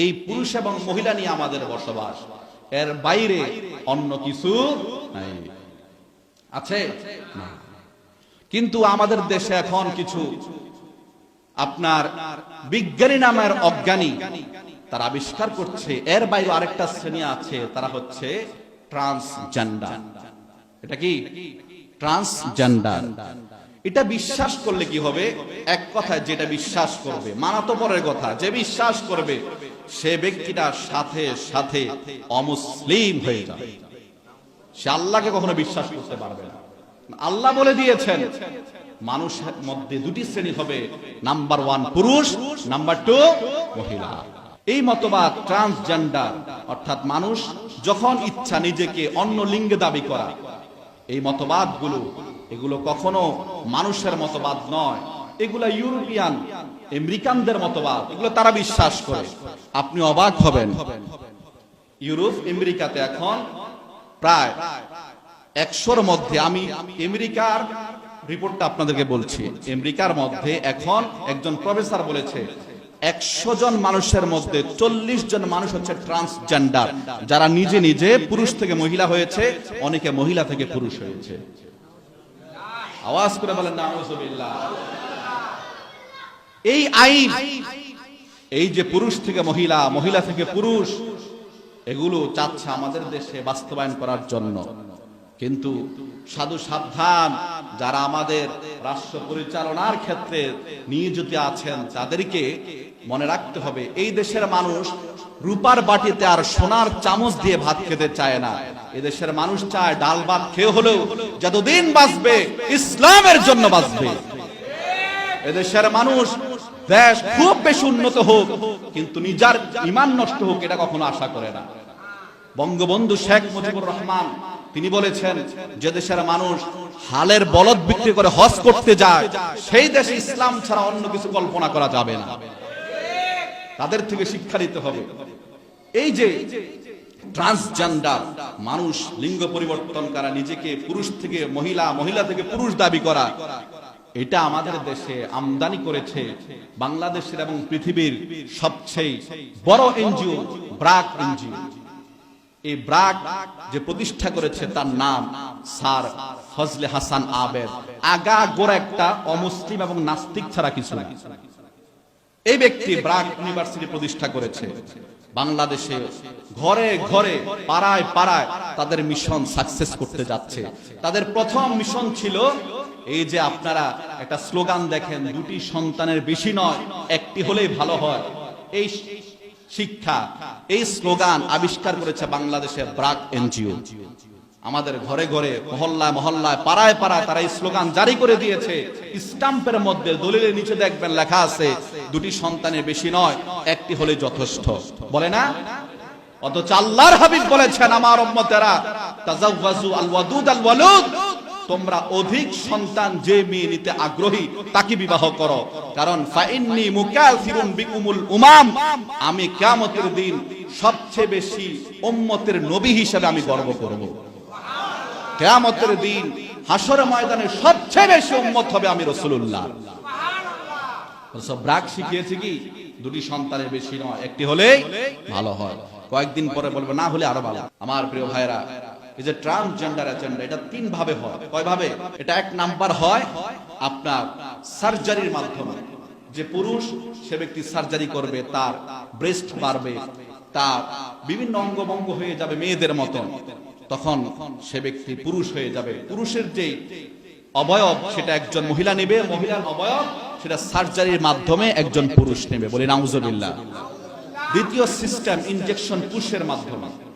এই পুরুষ এবং মহিলা নিয়ে আমাদের বসবাস। এর বাইরে অন্য কিছু নাই। আছে? কিন্তু আমাদের দেশে এখন কিছু আপনার বিজ্ঞানী নামের অজ্ঞানী তারা আবিষ্কার করছে। এর বাইরে আরেকটা শ্রেণি আছে, তারা হচ্ছে ট্রান্সজেন্ডার। এটা কি? ট্রান্সজেন্ডার। এটা বিশ্বাস করলে কি হবে? এক কথায় যেটা বিশ্বাস করবে, মানা তো পরের কথা, যে বিশ্বাস করবে সে ব্যক্তিটার সাথে সাথে অমুসলিম হয়ে যাবে সে আল্লাহকে কখনো বিশ্বাস করতে পারবে না। আল্লাহ বলে দিয়েছেন মানুষের মধ্যে দুটি শ্রেণি হবে, নাম্বার ওয়ান পুরুষ, নাম্বার টু মহিলা। এই মতবাদ ট্রান্সজেন্ডার, অর্থাৎ মানুষ যখন ইচ্ছা নিজেকে অন্য লিঙ্গে দাবি করা, এই মতবাদগুলো, এগুলো কখনো মানুষের মতবাদ নয় এগুলা ইউরোপিয়ান, আমেরিকানদের মতবাদ, এগুলো তারা বিশ্বাস করে। আপনি অবাক হবেন। ইউরোপ, আমেরিকাতে এখন প্রায় একশোর মধ্যে, আমি আমেরিকার রিপোর্টটা আপনাদেরকে বলছি। আমেরিকার মধ্যে এখন একজন প্রফেসর বলেছে, একশো জন মানুষের মধ্যে চল্লিশ জন মানুষ হচ্ছে ট্রান্সজেন্ডার। যারা নিজে নিজে পুরুষ থেকে মহিলা হয়েছে, অনেকে মহিলা থেকে পুরুষ হয়েছে। আওয়াজ করে বলেন না। এই আইন, এই যে পুরুষ থেকে মহিলা মহিলা থেকে পুরুষ, এগুলো চাচ্ছে আমাদের দেশে বাস্তবায়ন করার জন্য। কিন্তু সাধু সাবধান, যারা আমাদের রাষ্ট্র পরিচালনার ক্ষেত্রে নিয়োজিত আছেন, তাদেরকে মনে রাখতে হবে, এই দেশের মানুষ রূপার বাটিতে আর সোনার চামচ দিয়ে ভাত খেতে চায় না। এদেশের মানুষ চায় ডাল ভাত খেয়ে হলেও যতদিন বাঁচবে, ইসলামের জন্য বাঁচবে। এদেশের মানুষ দেশ খুব বেশি উন্নত হোক, কিন্তু নিজার ইমান নষ্ট হোক, এটা কখনো আশা করে না। বঙ্গবন্ধু শেখ মুজিবুর রহমান, তিনি বলেছেন, যে দেশের মানুষ হালের বলদ বিক্রি করে হজ করতে যায়, সেই দেশে ইসলাম ছাড়া অন্য কিছু কল্পনা করা যাবে না। তাদের থেকে শিক্ষা নিতে হবে। এই যে ট্রান্সজেন্ডার মানুষ, লিঙ্গ পরিবর্তন করা, নিজেকে পুরুষ থেকে মহিলা মহিলা থেকে পুরুষ দাবি করা এটা আমাদের দেশে আমদানি করেছে বাংলাদেশের এবং পৃথিবীর সবচেয়ে বড় এনজিও, ব্রাক এনজিও। এই ব্রাক যে প্রতিষ্ঠা করেছে তার নাম স্যার ফজলে হাসান আবেদ। আগা গোড়া একটা অমুসলিম এবং নাস্তিক ছাড়া কিছু না। এই ব্যক্তি ব্রাক ইউনিভার্সিটি প্রতিষ্ঠা করেছে। বাংলাদেশে ঘরে ঘরে, পাড়ায় পাড়ায় তাদের মিশন সাকসেস করতে যাচ্ছে। তাদের প্রথম মিশন ছিল এই যে আপনারা একটা স্লোগান দেখেন, দুটি সন্তানের বেশি নয়, একটি হলেই ভালো হয়। এই শিক্ষা, এই স্লোগান আবিষ্কার করেছে বাংলাদেশের ব্রাক এনজিও। আমাদের ঘরে ঘরে, মহল্লায় মহল্লায়, পাড়ায় পাড়ায় তারা এই স্লোগান জারি করে দিয়েছে। স্টাম্পের মধ্যে দলিলের নিচে দেখবেন লেখা আছে, দুটি সন্তানের বেশি নয়, একটি হলে যথেষ্ট। বলে না? অথচ আল্লাহর হাবিব বলেছেন, আমার উম্মতেরা, তাজাওয়াজু আল ওয়াদুদ আল ওয়ালুদ তোমরা অধিক সন্তান যে মেয়ে নিতে আগ্রহী, তাকে বিবাহ করো। কারণ ফাইন্নি মুকাসিরুন বিকুমুল উমাম, আমি কিয়ামতের দিন সবচেয়ে বেশি উম্মতের নবী হিসেবে আমি গর্ব করব। কেয়ামতের দিন হাসর ময়দানে সবচেয়ে বেশি উম্মত হবে আমি রসুল্লাহ ব্রাক শিখিয়েছে কি? দুটি সন্তানের বেশি নয়, একটি হলেই ভালো হয়। কয়েকদিন পরে বলব, না হলে আরও ভালো আমার প্রিয় ভাইরা এই যে ট্রান্সজেন্ডার এজেন্ডা এটা তিন ভাবে হয়। কয় ভাবে? এটা এক নাম্বার হয় আপনার সার্জারির মাধ্যমে। যে পুরুষ, সে ব্যক্তি সার্জারি করবে, তার ব্রেস্ট বাড়বে, তার বিভিন্ন অঙ্গভঙ্গ হয়ে যাবে মেয়েদের মতন। তখন সে ব্যক্তি পুরুষ হয়ে যাবে। পুরুষের যে অবয়ব, সেটা একজন মহিলা নেবে। মহিলার অবয়ব, সেটা সার্জারির মাধ্যমে একজন পুরুষ নেবে বলে নাউজুবিল্লাহ। দ্বিতীয় সিস্টেম ইনজেকশন পুরুষের মাধ্যমে।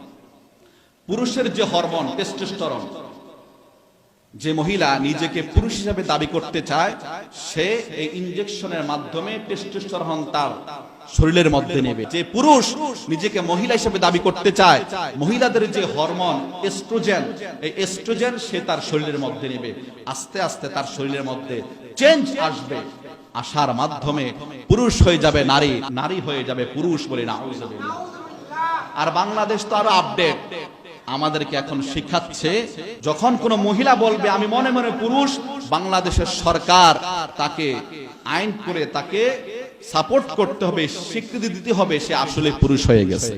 পুরুষের যে হরমোন টেস্টোস্টেরন যে মহিলা নিজেকে পুরুষ হিসাবে দাবি করতে চায়, সে এই ইনজেকশনের মাধ্যমে টেস্টোস্টেরন তার শরীরের মধ্যে নেবে। যে পুরুষ নিজেকে মহিলা হিসেবে দাবি করতে চায়, মহিলাদের যে হরমোন এস্ট্রোজেন এই এস্ট্রোজেন সে তার শরীরের মধ্যে নেবে। আস্তে আস্তে তার শরীরের মধ্যে চেঞ্জ আসবে। আসার মাধ্যমে পুরুষ হয়ে যাবে নারী নারী হয়ে যাবে পুরুষ বলে না আর বাংলাদেশ তো আরও আপডেট আমাদেরকে এখন শিখাচ্ছে, যখন কোনো মহিলা বলবে, আমি মনে মনে পুরুষ বাংলাদেশের সরকার তাকে আইন করে তাকে সাপোর্ট করতে হবে, স্বীকৃতি দিতে হবে, সে আসলে পুরুষ হয়ে গেছে।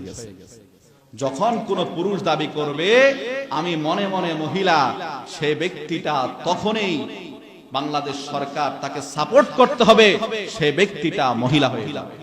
যখন কোন পুরুষ দাবি করবে, আমি মনে মনে মহিলা সে ব্যক্তিটা তখনই বাংলাদেশ সরকার তাকে সাপোর্ট করতে হবে, সে ব্যক্তিটা মহিলা হয়ে যাবে।